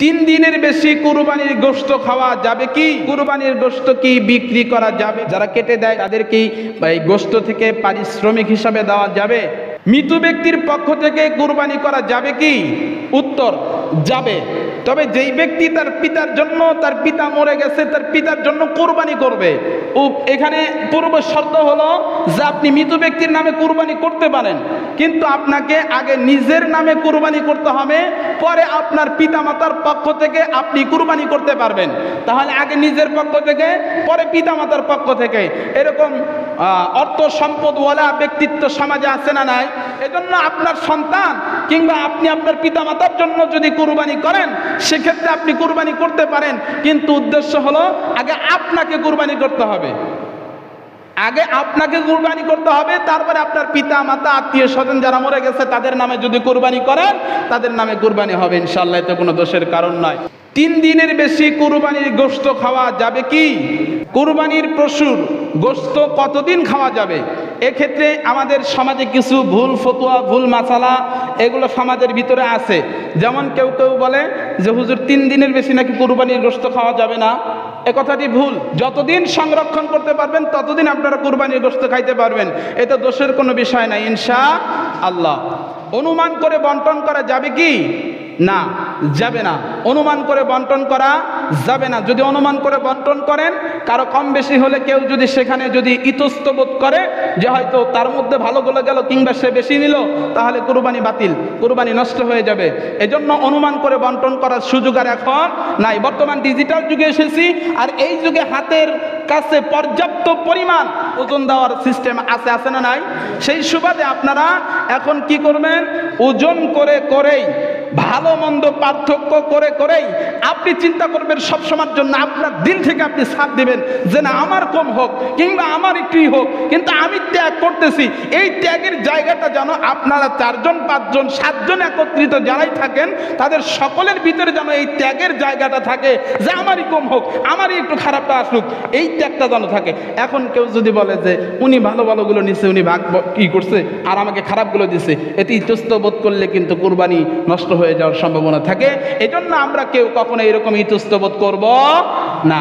তিন দিনের বেশি কুরবানির গোস্ত খাওয়া যাবে কি? কুরবানির গোস্ত কি বিক্রি করা যাবে? যারা কেটে দেয়, তাদের কি এই গোস্ত থেকে পারিশ্রমিক হিসাবে দেওয়া যাবে? মৃত ব্যক্তির পক্ষ থেকে কুরবানি করা যাবে কি? উত্তর, যাবে। তবে যেই ব্যক্তি তার পিতার জন্য তার পিতা মরে গেছে, তার পিতার জন্য কোরবানি করবে। ও এখানে পূর্ব শর্ত হলো যে আপনি মৃত ব্যক্তির নামে কুরবানি করতে পারেন, কিন্তু আপনাকে আগে নিজের নামে কুরবানি করতে হবে, পরে আপনার পিতামাতার পক্ষ থেকে আপনি কুরবানি করতে পারবেন। তাহলে আগে নিজের পক্ষ থেকে, পরে পিতামাতার পক্ষ থেকে। এরকম অর্থ সম্পদওয়ালা ব্যক্তিত্ব সমাজে আছে না নাই? এজন্য আপনার সন্তান কিংবা আপনি আপনার পিতামাতার জন্য যদি কুরবানি করেন সেক্ষেত্রে আপনি কোরবানি করতে পারেন, কিন্তু উদ্দেশ্য হলো আগে আপনাকে কোরবানি করতে হবে। আগে আপনাকে কোরবানি করতে হবে, তারপরে আপনার পিতা, মাতা, আত্মীয় স্বজন যারা মরে গেছে, তাদের নামে যদি কোরবানি করেন, তাদের নামে কোরবানি হবে ইনশাল্লাহ এতে কোনো দোষের কারণ নয়। তিন দিনের বেশি কুরবানির গোস্ত খাওয়া যাবে কি? কুরবানির পশুর গোশত কতদিন খাওয়া যাবে? এক্ষেত্রে আমাদের সমাজে কিছু ভুল ফতুয়া, ভুল মাসালা এগুলো সমাজের ভিতরে আছে। যেমন কেউ কেউ বলে যে, হুজুর, তিন দিনের বেশি নাকি কুরবানির গোস্ত খাওয়া যাবে না? এ কথাটি ভুল। যতদিন সংরক্ষণ করতে পারবেন, ততদিন আপনারা কুরবানির গোস্ত খাইতে পারবেন। এতে দোষের কোনো বিষয় নাই ইনশা আল্লাহ অনুমান করে বন্টন করা যাবে কি? না, যাবে না। অনুমান করে বন্টন করা যাবে না। যদি অনুমান করে বন্টন করেন, কারও কম বেশি হলে কেউ যদি সেখানে যদি ইতস্ত বোধ করে যে হয়তো তার মধ্যে ভালোগুলো গেল কিংবা সে বেশি নিল, তাহলে কুরবানি বাতিল, কুরবানি নষ্ট হয়ে যাবে। এজন্য অনুমান করে বন্টন করার সুযোগ আর এখন নাই। বর্তমান ডিজিটাল যুগে এসেছি, আর এই যুগে হাতের কাছে পর্যাপ্ত পরিমাণ ওজন দেওয়ার সিস্টেম আছে আছে না নাই? সেই সুবাদে আপনারা এখন কি করবেন? ওজন করে করেই ভালো মন্দ পার্থক্য করে করেই আপনি চিন্তা করবেন সব সময়ের জন্য আপনার দিন থেকে আপনি সাথ দিবেন যে না, আমার কম হোক কিংবা আমার একটুই হোক। কিন্তু আমি ত্যাগ করতেছি, এই ত্যাগের জায়গাটা যেন আপনারা চারজন, পাঁচজন, সাতজন একত্রিত যারাই থাকেন, তাদের সকলের ভিতরে যেন এই ত্যাগের জায়গাটা থাকে যে আমারই কম হোক, আমারই একটু খারাপটা আসুক, এই ত্যাগটা যেন থাকে। এখন কেউ যদি বলে যে, উনি ভালো ভালোগুলো নিছে, উনি ভাগ কি করছে, আর আমাকে খারাপগুলো দিছে। এতে ইতস্ত বোধ করলে কিন্তু কোরবানি নষ্ট হয়ে যাওয়ার সম্ভাবনা থাকে, এজন্য আমরা কেউ কখনো এরকম ইতস্ত বোধ করব না।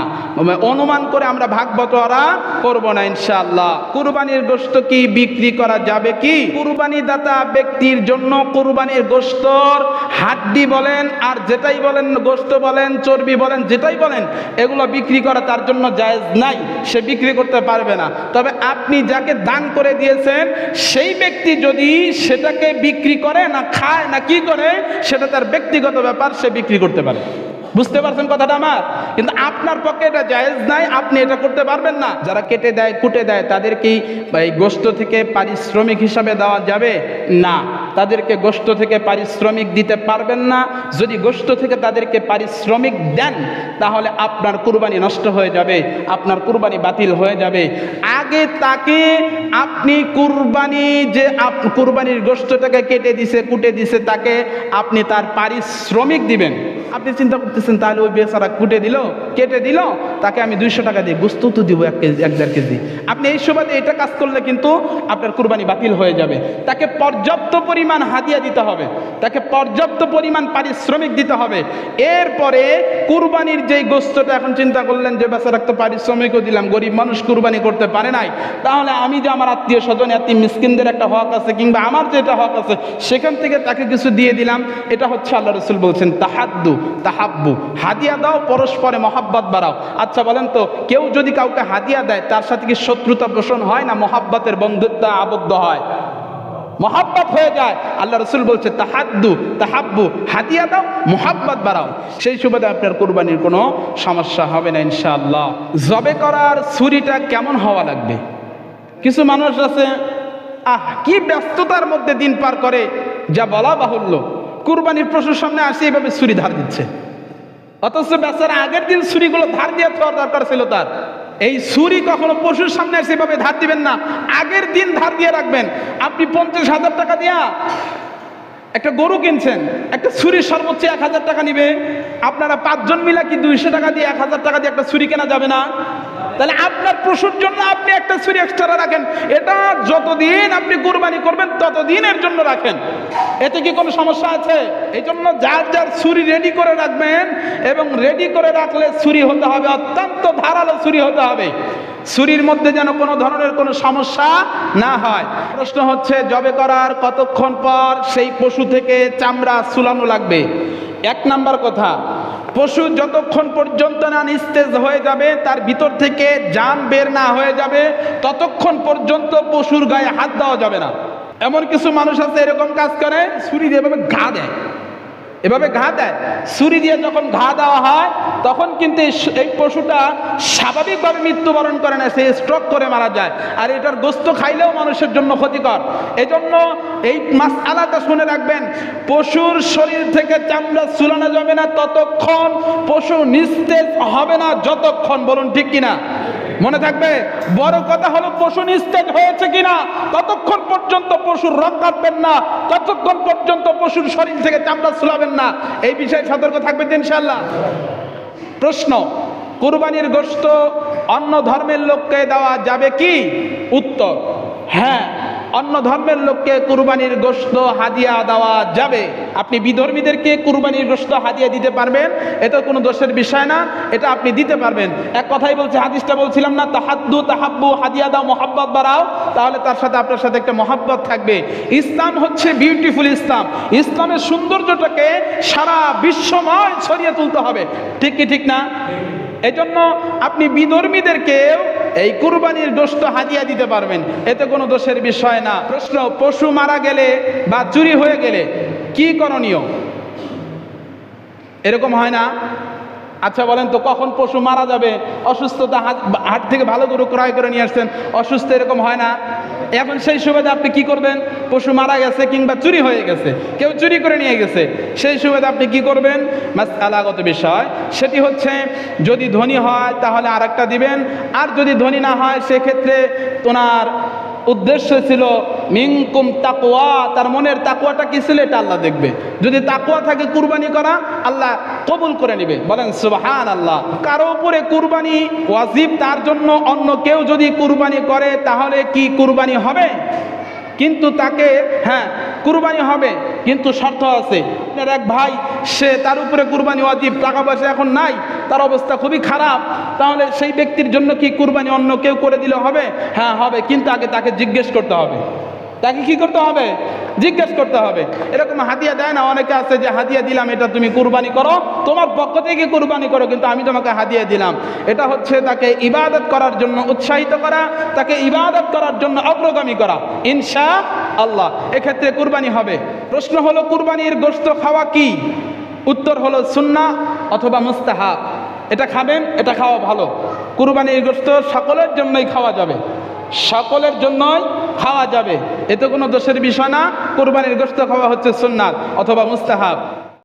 অনুমান করে আমরা ভাগ বটোয়ারা করব না, ইনশাআল্লাহ। কুরবানির গোশত কি বিক্রি করা যাবে কি? কুরবানি দাতা ব্যক্তির জন্য কুরবানির গোশতর হাড্ডি বলেন, আর যেটাই বলেন, গোশত বলেন, চর্বি বলেন, যেটাই বলেন, এগুলো বিক্রি করা তার জন্য জায়েজ নাই, সে বিক্রি করতে পারবে না। তবে আপনি যাকে দান করে দিয়েছেন, সেই ব্যক্তি যদি সেটাকে বিক্রি করে না খায় না কি করে সেটা তার ব্যক্তিগত ব্যাপার, সে বিক্রি করতে পারে। বুঝতে পারছেন কথাটা আমার? কিন্তু আপনার পক্ষে এটা জায়েজ নাই, আপনি এটা করতে পারবেন না। যারা কেটে দেয়, কুটে দেয়, তাদেরকেই গোস্ত থেকে পারিশ্রমিক হিসাবে দেওয়া যাবে? না। তাদেরকে গোস্ত থেকে পারিশ্রমিক দিতে পারবেন না। যদি গোস্ত থেকে তাদেরকে পারিশ্রমিক দেন, তাহলে আপনার কুরবানি নষ্ট হয়ে যাবে, আপনার কুরবানি বাতিল হয়ে যাবে। আগে তাকে আপনি কুরবানি যে কুরবানির গোস্তটাকে কেটে দিছে, কুটে দিছে, তাকে আপনি তার পারিশ্রমিক দিবেন। আপনি চিন্তা করতেছেন, তাহলে ওই বেচারা কুটে দিল, কেটে দিল, তাকে আমি দুইশো টাকা দিই গোস্ত তো দিব এক কেজি, এক দেড় কেজি। আপনি এই সুবাদে এটা কাজ করলে কিন্তু আপনার কুরবানি বাতিল হয়ে যাবে। তাকে পর্যাপ্ত পরিমাণ হাদিয়া দিতে হবে, তাকে পর্যাপ্ত পরিমাণ পারিশ্রমিক দিতে হবে। এরপরে কুরবানির যেই গোস্তটা এখন চিন্তা করলেন যে, বেচারা তো পারিশ্রমিকও দিলাম, গরিব মানুষ কুরবানি করতে পারে নাই, তাহলে আমি যে আমার আত্মীয় স্বজন এত মিসকিনদের একটা হক আছে, কিংবা আমার যেটা হক আছে, সেখান থেকে তাকে কিছু দিয়ে দিলাম, এটা হচ্ছে আল্লাহ রসুল বলছেন, তাহাদ্দু। তাহাব্বু, হাদিয়া দাও, পরস্পরে মহাব্বত বাড়াও। আচ্ছা বলেন তো, কেউ যদি কাউকে হাদিয়া দেয়, তার সাথে কি শত্রুতা পোষণ হয় না মহাব্বতের বন্ধুত্ব আবদ্ধ হয়? মহাব্বত হয়ে যায়। আল্লাহ রসুল বলছে, তাহাদ্দু, তাহাব্বু, হাদিয়া দাও, মোহাব্বত বাড়াও। সেই সুবাদে আপনার কোরবানির কোনো সমস্যা হবে না, ইনশাআল্লাহ। জবে করার ছুরিটা কেমন হওয়া লাগবে? কিছু মানুষ আছে, আহ, কি ব্যস্ততার মধ্যে দিন পার করে, যা বলা বাহুল্য। কুরবানির পশুর সামনে আসে, এইভাবে ছুরি ধার দিচ্ছে। অথচ বেচারা আগের দিন ছুরিগুলো ধার দিয়ে থাকার দরকার ছিল তার। এই ছুরি কখনো পশুর সামনে আসে এভাবে ধার দিবেন না। আগের দিন ধার দিয়ে রাখবেন। আপনি পঞ্চাশ হাজার টাকা দিয়া একটা গরু কিনছেন, একটা ছুরি সর্বোচ্চ এক হাজার টাকা নিবে। আপনারা পাঁচজন মিলা কি দুইশো টাকা দিয়ে এক হাজার টাকা দিয়ে একটা ছুরি কেনা যাবে না? তাহলে আপনার পশুর জন্য আপনি একটা ছুরি এক্সট্রা রাখেন। এটা যতদিন আপনি কুরবানি করবেন ততদিনের জন্য রাখেন। এতে কি কোনো সমস্যা আছে? এই জন্য যার যার ছুরি রেডি করে রাখবেন এবং রেডি করে রাখলে ছুরি হতে হবে, অত্যন্ত ধারালো ছুরি হতে হবে। ছুরির মধ্যে যেন কোনো ধরনের কোনো সমস্যা না হয়। প্রশ্ন হচ্ছে, জবে করার কতক্ষণ পর সেই পশু থেকে চামড়া চুলানো লাগবে? এক নাম্বার কথা পশু যতক্ষণ পর্যন্ত না নিস্তেজ হয়ে যাবে, তার ভিতর থেকে জান বের না হয়ে যাবে, ততক্ষণ পর্যন্ত পশুর গায়ে হাত দেওয়া যাবে না। এমন কিছু মানুষ আছে, এরকম কাজ করে, ছুরি দিয়ে ঘা দেয়। এভাবে ঘা দেয়। ছুরি দিয়ে যখন ঘা দেওয়া হয়, তখন কিন্তু এই পশুটা স্বাভাবিকভাবে মৃত্যুবরণ করে না, সে স্ট্রোক করে মারা যায়। আর এটার গোস্ত খাইলেও মানুষের জন্য ক্ষতিকর। এজন্য এই মাস আলাদা শুনে রাখবেন, পশুর শরীর থেকে চামড়া চুলানো যাবে না, ততক্ষণ পশু নিস্তেজ হবে না, যতক্ষণ, বলুন ঠিক কিনা? মনে থাকবে, বড় কথা হলো পশু নিস্তেজ হয়েছে কিনা? ততক্ষণ পর্যন্ত পশুর রং কাটবেন না, ততক্ষণ পর্যন্ত পশুর শরীর থেকে চামড়া ছুলাবেন না। এই বিষয়ে সতর্ক থাকবে ইনশাল্লাহ প্রশ্ন, কুরবানির গোস্ত অন্য ধর্মের লোককে দেওয়া যাবে কি? উত্তর হ্যাঁ। অন্য ধর্মের লোককে কুরবানির গোশত হাদিয়া দেওয়া যাবে। আপনি বিধর্মীদেরকে কুরবানির গোশত হাদিয়া দিতে পারবেন এটা কোনো দোষের বিষয় না এটা আপনি দিতে পারবেন। এক কথাই বলছে হাদিসটা বলছিলাম না তাহাদ্দু তাহাব্বু হাদিয়া দাও মোহাব্বত বাড়াও তাহলে তার সাথে আপনার সাথে একটা মহাব্বত থাকবে। ইসলাম হচ্ছে বিউটিফুল ইসলাম। ইসলামের সৌন্দর্যটাকে সারা বিশ্বময় ছড়িয়ে তুলতে হবে। ঠিক কি ঠিক না? এজন্য আপনি বিধর্মীদেরকেও এই কুরবানির গোস্ত হাদিয়া দিতে পারবেন। এতে কোনো দোষের বিষয় না। প্রশ্ন, পশু মারা গেলে বা চুরি হয়ে গেলে কি করণীয়? এরকম হয় না? আচ্ছা বলেন তো, কখন পশু মারা যাবে? অসুস্থতা হাট থেকে ভালো গরু ক্রয় করে নিয়ে আসছেন। অসুস্থ এরকম হয় না? এখন সেই সুবাদে আপনি কি করবেন? পশু মারা গেছে কিংবা চুরি হয়ে গেছে, কেউ চুরি করে নিয়ে গেছে, সেই সুবাদে আপনি কি করবেন? আলাগত বিষয়, সেটি হচ্ছে যদি ধনী হয় তাহলে আরেকটা দিবেন, আর যদি ধনী না হয়, সেক্ষেত্রে তোনার উদ্দেশ্য ছিল মিঙ্কুম তাকোয়া তার মনের তাকুয়াটা কি ছিল এটা আল্লাহ দেখবে। যদি তাকুয়া থাকে কুরবানি করা, আল্লাহ কবুল করে নেবে। বলেন সুবাহান আল্লাহ কারও উপরে কুরবানি ওয়াজিব, তার জন্য অন্য কেউ যদি কুরবানি করে, তাহলে কি কুরবানি হবে? কিন্তু তাকে হ্যাঁ কুরবানি হবে, কিন্তু শর্ত আছে। এক ভাই, সে তার উপরে কুরবানি ওয়াজিব, টাকা পয়সা এখন নাই, তার অবস্থা খুবই খারাপ। তাহলে সেই ব্যক্তির জন্য কি কুরবানি অন্য কেউ করে দিলে হবে? হ্যাঁ হবে, কিন্তু আগে তাকে জিজ্ঞেস করতে হবে। তাকে কি করতে হবে? জিজ্ঞেস করতে হবে। এরকম হাদিয়া দেয় না, অনেকে আছে যে হাদিয়া দিলাম, এটা তুমি কুরবানি করো। তোমার পক্ষ থেকে কুরবানি করো, কিন্তু আমি তোমাকে হাদিয়া দিলাম। এটা হচ্ছে তাকে ইবাদত করার জন্য উৎসাহিত করা, তাকে ইবাদত করার জন্য অগ্রগামী করা। ইনশা আল্লাহ, এক্ষেত্রে কুরবানি হবে। প্রশ্ন হলো, কুরবানির গোস্ত খাওয়া কি? উত্তর হলো সুন্না অথবা মুস্তাহাব। এটা খাবেন, এটা খাওয়া ভালো। কুরবানির গোস্ত সকলের জন্যই খাওয়া যাবে। সকলের জন্যই খাওয়া যাবে। এতে কোনো দোষের বিষয় না। কোরবানির গোস্ত খাওয়া হচ্ছে সুন্নাত অথবা মুস্তাহাব।